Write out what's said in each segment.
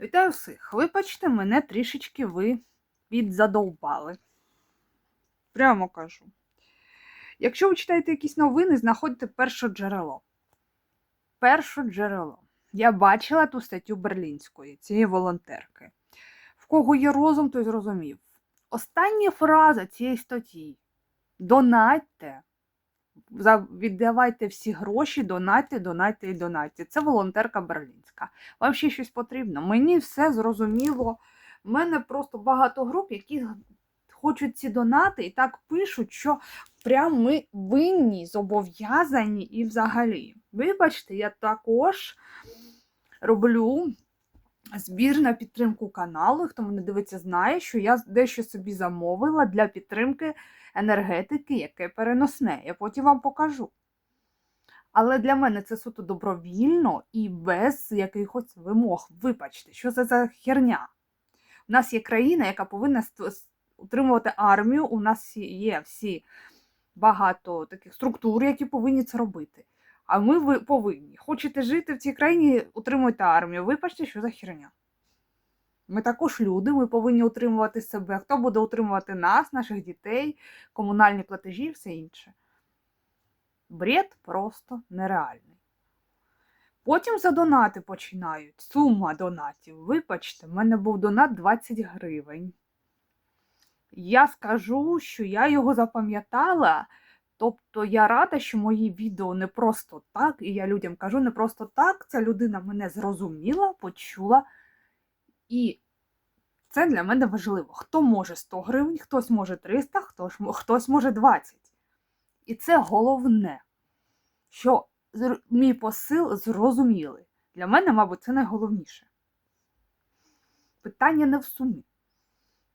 Вітаю всіх. Вибачте, мене трішечки ви підзадовбали. Прямо кажу. Якщо ви читаєте якісь новини, знаходьте перше джерело. Перше джерело. Я бачила ту статтю Берлінської, цієї волонтерки. В кого є розум, той зрозумів. Остання фраза цієї статті: донатьте. Віддавайте всі гроші, донатьте, донатьте і донатьте. Це волонтерка берлінська. Вам ще щось потрібно? Мені все зрозуміло. У мене просто багато груп, які хочуть ці донати і так пишуть, що прям ми винні, зобов'язані і взагалі. Вибачте, я також роблю збір на підтримку каналу. Хто мене дивиться, знає, що я дещо собі замовила для підтримки енергетики, яке переносне. Я потім вам покажу. Але для мене це суто добровільно і без якихось вимог. Вибачте, що це за херня? У нас є країна, яка повинна утримувати армію. У нас є всі багато таких структур, які повинні це робити. А ми ви повинні. Хочете жити в цій країні, утримуйте армію. Вибачте, що за херня. Ми також люди, ми повинні утримувати себе. Хто буде утримувати нас, наших дітей, комунальні платежі і все інше. Бред просто нереальний. Потім за донати починають. Сума донатів. Вибачте, в мене був донат 20 гривень. Я скажу, що я його запам'ятала. Тобто я рада, що мої відео не просто так, і я людям кажу не просто так. Ця людина мене зрозуміла, почула. І це для мене важливо. Хто може 100 гривень, хтось може 300, хтось, може 20. І це головне, що мій посил зрозуміли. Для мене, мабуть, це найголовніше. Питання не в сумі.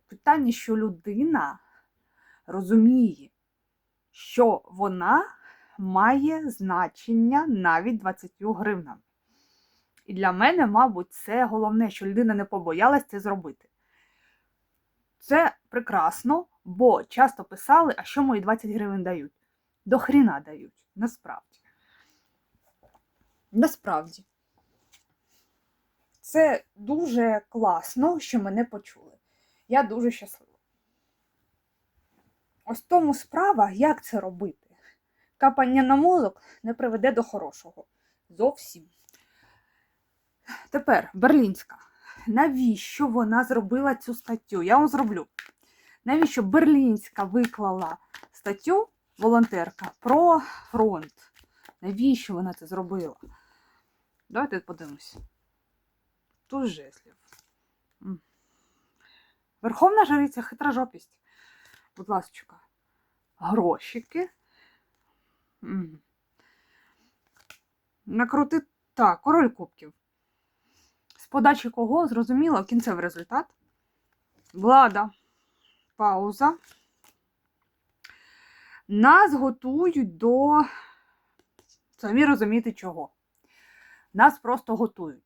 Питання, що людина розуміє, що вона має значення навіть 20 гривнами. І для мене, мабуть, це головне, що людина не побоялась це зробити. Це прекрасно, бо часто писали, а що мої 20 гривень дають? До хріна дають, насправді. Насправді. Це дуже класно, що мене почули. Я дуже щаслива. Ось тому справа, як це робити. Капання на мозок не приведе до хорошого. Зовсім. Тепер Берлінська. Навіщо вона зробила цю статтю? Я вам зроблю. Навіщо Берлінська виклала статтю волонтерка про фронт? Навіщо вона це зробила? Давайте подивимось. Тут жеслів. Верховна жриця хитрожопість. Будь ласка. Грошики. Накрути. Так, король кубків. З подачі кого зрозуміло кінцевий результат. Влада. Пауза. Нас готують до. Самі розумієте чого. Нас просто готують.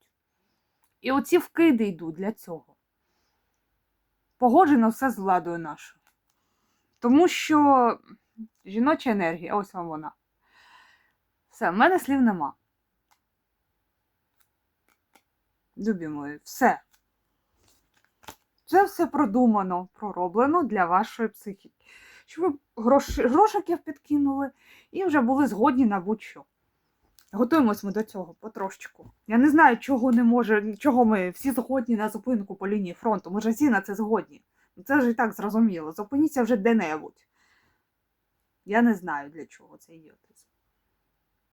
І оці вкиди йдуть для цього. Погоджено все з владою нашою. Тому що жіноча енергія, ось вам вона. Все, в мене слів нема. Любі мої, все. Це все продумано, пророблено для вашої психіки. Щоб ви грош... грошиків підкинули і вже були згодні на будь-що. Готуємось ми до цього потрошечку. Я не знаю, чого не може, чого ми всі згодні на зупинку по лінії фронту. Ми ж всі на це згодні. Це ж і так зрозуміло. Зупиніться вже де-небудь. Я не знаю, для чого цей ідіотизм.